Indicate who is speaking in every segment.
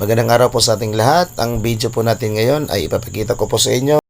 Speaker 1: Magandang araw po sa ating lahat. Ang video po natin ngayon ay ipapakita ko po sa inyo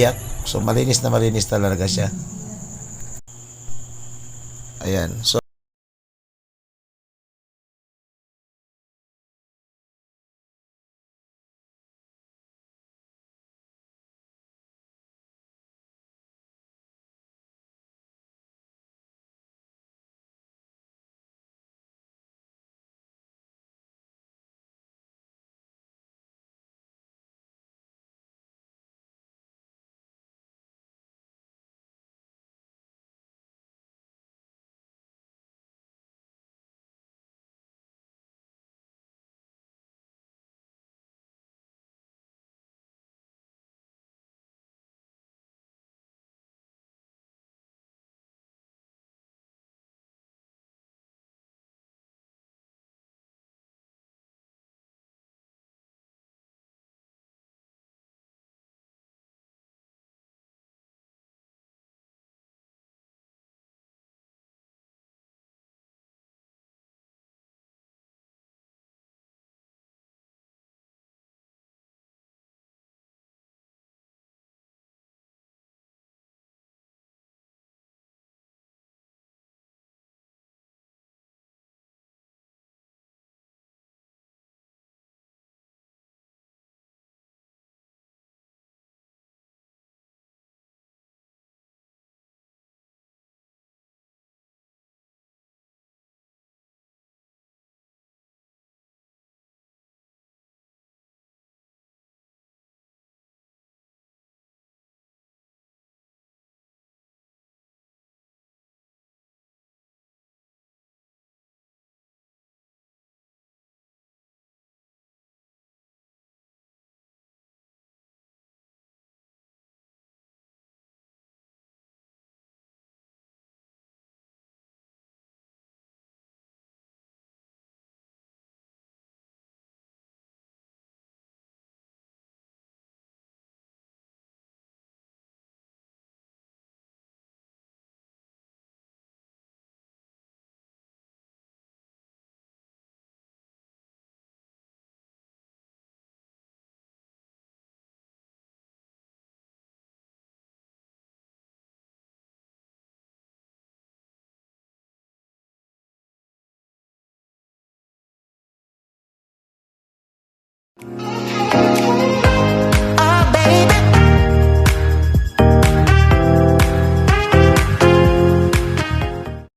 Speaker 1: umiiyak. So malinis na malinis talaga siya. Ayan. So